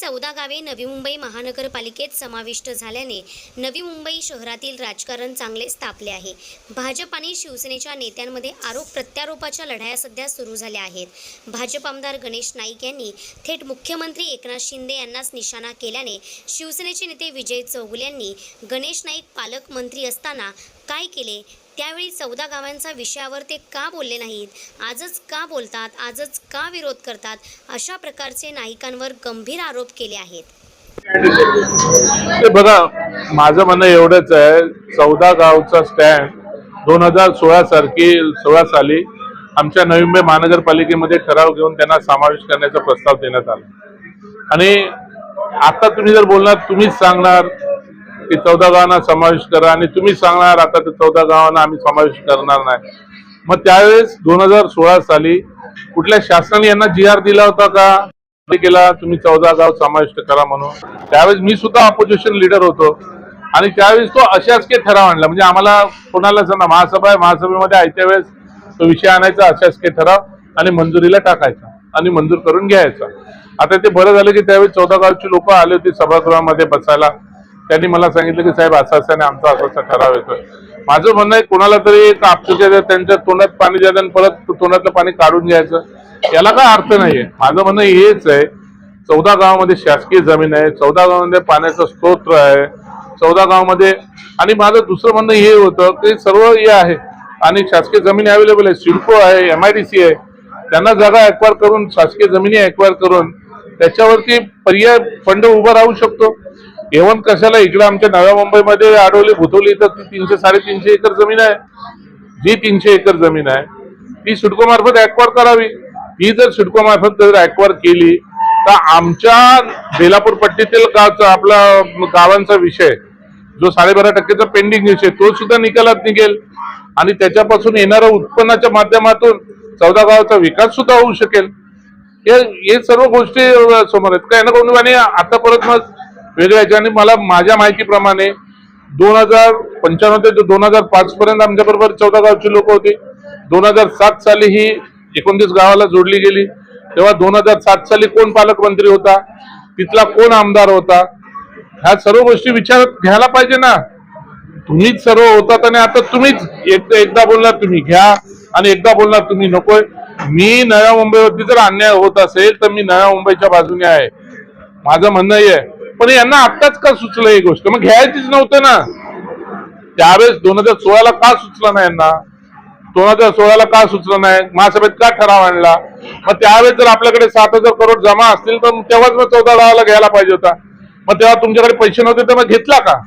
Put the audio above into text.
चौदा गावे नवी मुंबई महानगरपालिकेत समाविष्ट झाल्याने नवी मुंबई शहरातील राजकारण चांगलेच तापले आहे. भाजप आणि शिवसेनेच्या नेत्यांमध्ये आरोप प्रत्यारोपाच्या लढाया सध्या सुरू झाल्या आहेत. भाजप आमदार गणेश नाईक यांनी थेट मुख्यमंत्री एकनाथ शिंदे यांनाच निशाणा केल्याने शिवसेनेचे नेते विजय चौगुले यांनी गणेश नाईक पालकमंत्री असताना काय केले? त्यावेळी चौदा गावांचा विषयावर ते का बोलले नाहीत? आजच का बोलतात? आजच का विरोध करतात? अशा प्रकारचे नायिकांवर गंभीर आरोप केले आहेत. बघा माझं म्हणणं एवढंच आहे चौदा गावचा स्टँड दोन हजार सोळा सारखी सोळा साली आमच्या नवी मुंबई महानगरपालिकेमध्ये ठराव घेऊन त्यांना समावेश करण्याचा प्रस्ताव देण्यात आला. आणि आता तुम्ही जर बोलणार तुम्हीच सांगणार की चौदा गावांना समावेश करा आणि तुम्ही सांगणार आता ते चौदा गावांना आम्ही समावेश करणार नाही. मग त्यावेळेस दोन हजार सोळा साली कुठल्या शासनाने यांना जी आर दिला होता का? केला तुम्ही चौदा गाव समाविष्ट करा म्हणून. त्यावेळेस मी सुद्धा अपोजिशन लीडर होतो. आणि त्यावेळेस तो अशासकीय ठराव आणला. म्हणजे आम्हाला कोणाला ना महासभा आहे. महासभेमध्ये आयत्या वेळेस तो विषय आणायचा अशासकीय ठराव आणि मंजुरीला टाकायचा आणि मंजूर करून घ्यायचा. आता ते बरं झालं की त्यावेळेस चौदा गावची लोक आले होते सभागृहामध्ये बसायला. त्यांनी मला सांगितलं की साहेब असं असं आमचा असा ठराव येतोय. माझं म्हणणं आहे कोणाला तरी एक त्यांच्या तोंडात पाणी द्यायचं आणि परत तोंडातलं पाणी काढून घ्यायचं. याला काय अर्थ नाहीये. माझं म्हणणं हेच आहे चौदा गावामध्ये शासकीय जमीन आहे चौदा गावामध्ये पाण्याचा स्तोत्र आहे चौदा गावामध्ये आणि माझं दुसरं म्हणणं हे होतं की सर्व हे आहे. आणि शासकीय जमीन अवेलेबल आहे सिडको आहे एम आय डी सी आहे. त्यांना जागा एक्वायर करून शासकीय जमिनी एक्वायर करून त्याच्यावरती पर्याय फंड उभा राहू शकतो. एवन कशाला? इकडे आमच्या नव्या मुंबईमध्ये आडवली भुतवली तर ती तीनशे साडेतीनशे एकर जमीन आहे. जी तीनशे एकर जमीन आहे ती सिडको मार्फत करावी. ही जर सिडको मार्फत जर ऍक्वायर केली तर आमच्या बेलापूर पट्टीतील गावचा आपला गावांचा विषय जो साडेबारा टक्केचा पेंडिंग विषय तो सुद्धा निकालात निघेल. आणि त्याच्यापासून येणाऱ्या उत्पन्नाच्या माध्यमातून चौदा गावाचा विकास सुद्धा होऊ शकेल. हे सर्व गोष्टी समोर आहेत. काय ना कोणी आणि आता परत मग वेगळ्या ह्याच्याने मला माझ्या माहितीप्रमाणे दोन हजार पंच्याण्णव ते दोन हजार पाच पर्यंत आमच्याबरोबर चौदा गावची लोक होती. दोन हजार सात साली ही एकोणतीस गावाला जोडली गेली. तेव्हा दोन हजार सात साली कोण पालकमंत्री होता? तिथला कोण आमदार होता? ह्या सर्व गोष्टी विचारात घ्यायला पाहिजे ना. तुम्हीच सर्व होतात आणि आता तुम्हीच एक एकदा बोलणार तुम्ही घ्या आणि एकदा बोलणार तुम्ही नकोय. मी नव्या मुंबईवरती जर अन्याय होत असेल तर मी नव्या मुंबईच्या बाजूने आहे. माझं म्हणणं हे आहे पण यांना आत्ताच का सुचलं ही गोष्ट? मग घ्यायचीच नव्हतं ना. त्यावेळेस दोन हजार सोळाला का सुचलं नाही यांना? दोन हजार सोळाला का सुचलं नाही? महासभेत का ठराव आणला? मग त्यावेळेस जर आपल्याकडे सात हजार करोड जमा असतील तर तेव्हाच मग चौदा गावाला घ्यायला पाहिजे होता. मग तेव्हा तुमच्याकडे पैसे नव्हते तर मग घेतला का?